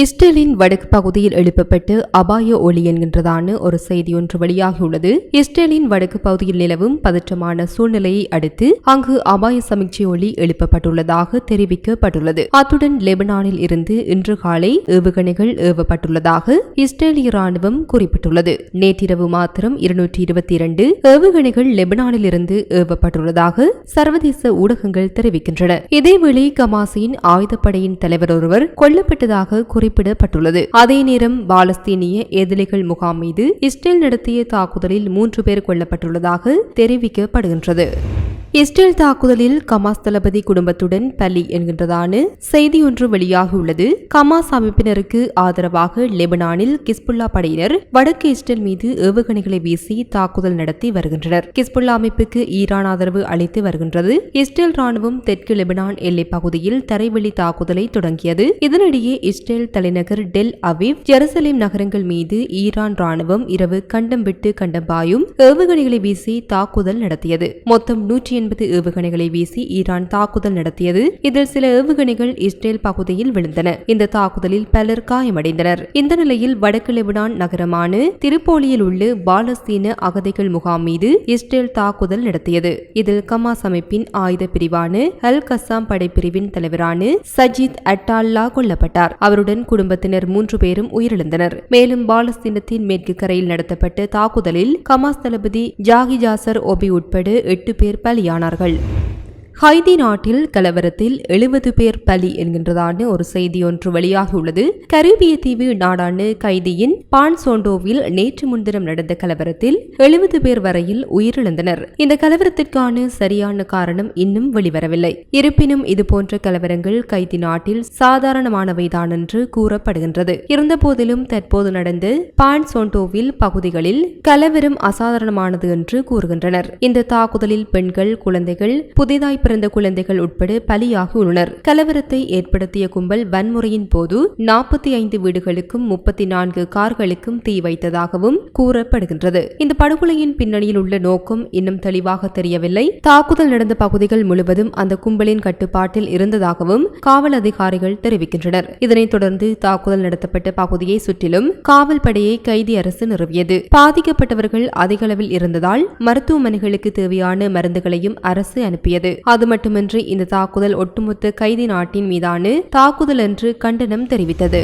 இஸ்ரேலின் வடக்கு பகுதியில் எழுப்பப்பட்டு அபாய ஒளி என்கின்றதான ஒரு செய்தி ஒன்று வெளியாகியுள்ளது. இஸ்ரேலின் வடக்கு பகுதியில் நிலவும் பதற்றமான சூழ்நிலையை அடுத்து அங்கு அபாய சமீட்சை ஒளி எழுப்பப்பட்டுள்ளதாக தெரிவிக்கப்பட்டுள்ளது. அத்துடன் லெபனானில் இருந்து இன்று காலை ஏவுகணைகள் ஏவப்பட்டுள்ளதாக இஸ்ரேலிய ராணுவம் குறிப்பிட்டுள்ளது. நேற்றிரவு மாத்திரம் இருநூற்றி இருபத்தி இரண்டு ஏவுகணைகள் லெபனானில் இருந்து ஏவப்பட்டுள்ளதாக சர்வதேச ஊடகங்கள் தெரிவிக்கின்றன. இதேவேளை கமாசியின் ஆயுதப்படையின் தலைவர் ஒருவர் கொல்லப்பட்டதாக குறிப்பிடப்பட்டுள்ளது. அதே நேரம் பாலஸ்தீனிய எதிரிகள் முகாம் மீது இஸ்ரேல் நடத்திய தாக்குதலில் மூன்று பேர் கொல்லப்பட்டுள்ளதாக தெரிவிக்கப்படுகின்றது. இஸ்ரேல் தாக்குதலில் கமாஸ் தளபதி குடும்பத்துடன் பலி என்கின்றதான செய்தி ஒன்று வெளியாகியுள்ளது கமாஸ் அமைப்பினருக்கு ஆதரவாக லெபனானில் கிஸ்புல்லா படையினர் வடக்கு இஸ்ரேல் மீது ஏவுகணைகளை வீசி தாக்குதல் நடத்தி வருகின்றனர். கிஸ்புல்லா அமைப்புக்கு ஈரான் ஆதரவு அளித்து வருகின்றது. இஸ்ரேல் ராணுவம் தெற்கு லெபனான் எல்லைப் பகுதியில் தரைவெளி தாக்குதலை தொடங்கியது. இதனிடையே இஸ்ரேல் தலைநகர் டெல் அவிவ் ஜெருசலேம் நகரங்கள் மீது ஈரான் ராணுவம் இரவு கண்டம் விட்டு கண்டம் பாயும் ஏவுகணைகளை வீசி தாக்குதல் நடத்தியது. மொத்தம் நூற்றி எண்பது ஏவுகணைகளை வீசி ஈரான் தாக்குதல் நடத்தியது. இதில் சில ஏவுகணைகள் இஸ்ரேல் பகுதியில் விழுந்தன. இந்த தாக்குதலில் பலர் காயமடைந்தனர். இந்த நிலையில் வடக்கு லெபனான் நகரமான திருப்போலியில் உள்ள பாலஸ்தீன அகதிகள் முகாம் மீது இஸ்ரேல் தாக்குதல் நடத்தியது. இதில் கமாஸ் அமைப்பின் ஆயுத பிரிவான அல் கசாம் படைப்பிரிவின் தலைவரான சஜித் அட்டால்லா கொல்லப்பட்டார். அவருடன் குடும்பத்தினர் மூன்று பேரும் உயிரிழந்தனர். மேலும் பாலஸ்தீனத்தின் மேற்கு கரையில் நடத்தப்பட்ட தாக்குதலில் கமாஸ் தளபதி ஜாகி ஜாசர் ஒபி உட்பட எட்டு பேர் பலியானார்கள். ஹைதி நாட்டில் கலவரத்தில் எழுபது பேர் பலி என்கின்றதான ஒரு செய்தி ஒன்று வெளியாகியுள்ளது. கரீபிய தீவு நாடான கைதியின் பான்சோண்டோவில் நேற்று முன்தினம் நடந்த கலவரத்தில் எழுபது பேர் வரையில் உயிரிழந்தனர். இந்த கலவரத்திற்கான சரியான காரணம் இன்னும் வெளிவரவில்லை. இருப்பினும் இதுபோன்ற கலவரங்கள் கைதி நாட்டில் சாதாரணமானவைதான் என்று கூறப்படுகின்றது. இருந்தபோதிலும் தற்போது நடந்த பான்சோண்டோவில் பகுதிகளில் கலவரம் அசாதாரணமானது என்று கூறுகின்றனர். இந்த தாக்குதலில் பெண்கள் குழந்தைகள் புதிதாய் பிறந்த குழந்தைகள் உட்பட பலியாக உள்ளனர். கலவரத்தை ஏற்படுத்திய கும்பல் வன்முறையின் போது நாற்பத்தி ஐந்து வீடுகளுக்கும் முப்பத்தி நான்கு கார்களுக்கும் தீ வைத்ததாகவும் கூறப்படுகின்றது. இந்த படுகொலையின் பின்னணியில் உள்ள நோக்கம் இன்னும் தெளிவாக தெரியவில்லை. தாக்குதல் நடந்த பகுதிகள் முழுவதும் அந்த கும்பலின் கட்டுப்பாட்டில் இருந்ததாகவும் காவல் அதிகாரிகள் தெரிவிக்கின்றனர். இதனைத் தொடர்ந்து தாக்குதல் நடத்தப்பட்ட பகுதியை சுற்றிலும் காவல் படையை கைதி அரசு நிறுவியது. பாதிக்கப்பட்டவர்கள் அதிக அளவில் இருந்ததால் மருத்துவமனைகளுக்கு தேவையான மருந்துகளையும் அரசு அனுப்பியது. அது மட்டுமின்றி இந்த தாக்குதல் ஒட்டுமொத்த கைதி நாட்டின் மீதான தாக்குதல் என்று கண்டனம் தெரிவித்தது.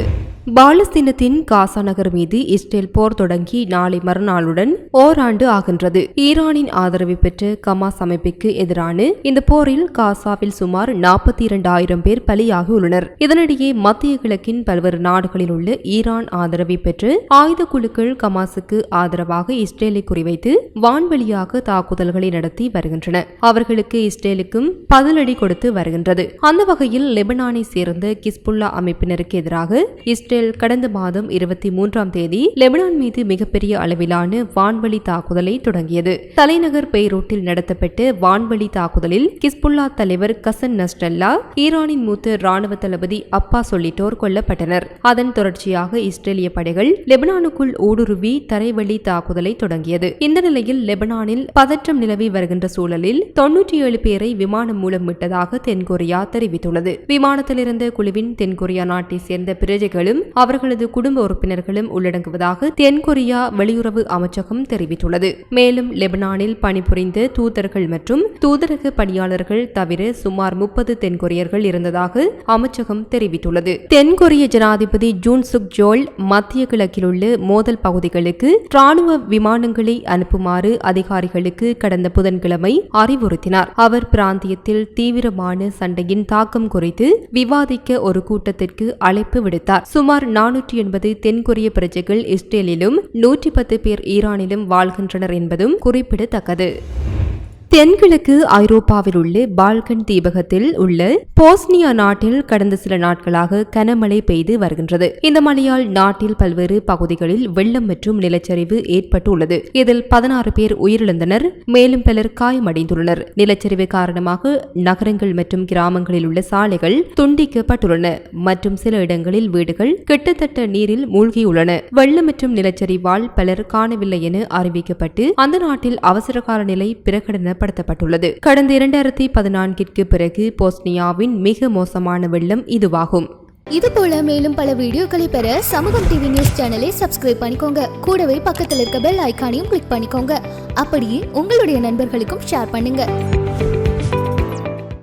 பாலஸ்தீனத்தின் காசா நகர் மீது இஸ்ரேல் போர் தொடங்கி நாளை மறுநாளுடன் ஓராண்டு ஆகின்றது. ஈரானின் ஆதரவை பெற்ற கமாஸ் அமைப்புக்கு எதிரான இந்த போரில் காசாவில் சுமார் நாற்பத்தி இரண்டாயிரம் பேர் பலியாகியுள்ளனர் இதனிடையே மத்திய கிழக்கின் பல்வேறு நாடுகளில் உள்ள ஈரான் ஆதரவை பெற்று ஆயுத குழுக்கள் கமாஸுக்கு ஆதரவாக இஸ்ரேலை குறிவைத்து வான்வெளியாக தாக்குதல்களை நடத்தி வருகின்றன. அவர்களுக்கு இஸ்ரேலுக்கும் பதிலடி கொடுத்து வருகின்றது. அந்த வகையில் லெபனானை சேர்ந்த கிஸ்புல்லா அமைப்பினருக்கு எதிராக இஸ்ரேல் கடந்த மாதம் இருபத்தி மூன்றாம் தேதி லெபனான் மீது மிகப்பெரிய அளவிலான வான்வழி தாக்குதலை தொடங்கியது. தலைநகர் பெய்ரூட்டில் நடத்தப்பட்ட வான்வழி தாக்குதலில் கிஸ்புல்லா தலைவர் கசன் நஸ்டல்லா ஈரானின் மூத்த ராணுவ தளபதி அப்பா சொல்லிட்டோர் கொல்லப்பட்டனர். அதன் தொடர்ச்சியாக இஸ்ரேலிய படைகள் லெபனானுக்குள் ஊடுருவி தரைவழி தாக்குதலை தொடங்கியது. இந்த நிலையில் லெபனானில் பதற்றம் நிலவி வருகின்ற சூழலில் தொன்னூற்றி ஏழு பேரை விமானம் மூலம் விட்டதாக தென்கொரியா தெரிவித்துள்ளது. விமானத்திலிருந்த குழுவின் தென்கொரியா நாட்டை சேர்ந்த பிரஜைகளும் அவர்களது குடும்ப உறுப்பினர்களும் உள்ளடங்குவதாக தென்கொரியா வெளியுறவு அமைச்சகம் தெரிவித்துள்ளது. மேலும் லெபனானில் பணிபுரிந்த தூதர்கள் மற்றும் தூதரக பணியாளர்கள் தவிர சுமார் முப்பது தென்கொரியர்கள் இருந்ததாக அமைச்சகம் தெரிவித்துள்ளது. தென்கொரிய ஜனாதிபதி ஜூன் சுக் ஜோல் மத்திய கிழக்கில் உள்ள மோதல் பகுதிகளுக்கு ராணுவ விமானங்களை அனுப்புமாறு அதிகாரிகளுக்கு கடந்த புதன்கிழமை அறிவுறுத்தினார். அவர் பிராந்தியத்தில் தீவிரமான சண்டையின் தாக்கம் குறித்து விவாதிக்க ஒரு கூட்டத்திற்கு அழைப்பு விடுத்தார். சுமார் நானூற்றி எண்பது தென்கொரிய பிரஜைகள் இஸ்ரேலிலும் நூற்றி பத்து பேர் ஈரானிலும் வாழ்கின்றனர் என்பதும் குறிப்பிடத்தக்கது. தென்கிழக்கு ஐரோப்பாவில் உள்ள பால்கன் தீபகத்தில் உள்ள போஸ்னியா நாட்டில் கடந்த சில நாட்களாக கனமழை பெய்து வருகின்றது. இந்த மழையால் நாட்டில் பல்வேறு பகுதிகளில் வெள்ளம் மற்றும் நிலச்சரிவு ஏற்பட்டுள்ளது. இதில் பதினாறு பேர் உயிரிழந்தனர் மேலும் பலர் காயமடைந்துள்ளனர். நிலச்சரிவு காரணமாக நகரங்கள் மற்றும் கிராமங்களில் உள்ள சாலைகள் துண்டிக்கப்பட்டுள்ளன. மற்றும் சில இடங்களில் வீடுகள் கிட்டத்தட்ட நீரில் மூழ்கியுள்ளன. வெள்ளம் மற்றும் நிலச்சரிவால் பலர் காணவில்லை என அறிவிக்கப்பட்டு அந்த நாட்டில் அவசரகால நிலை பிரகடனப்படுத்தப்பட்டுள்ளது கடந்த இரண்டாயிரத்தி பதினான்கிற்கு பிறகு போஸ்னியாவின் மிக மோசமான வெள்ளம் இதுவாகும். இது போல மேலும் பல வீடியோக்களை பெற சமூகம் டிவி நியூஸ் சேனலை சப்ஸ்கிரைப் பண்ணிக்கோங்க. கூடவே பக்கத்தில் இருக்க பெல் ஐகானையும் கிளிக் பண்ணிக்கோங்க. அப்படியே உங்களுடைய நண்பர்களுக்கும் ஷேர் பண்ணுங்க.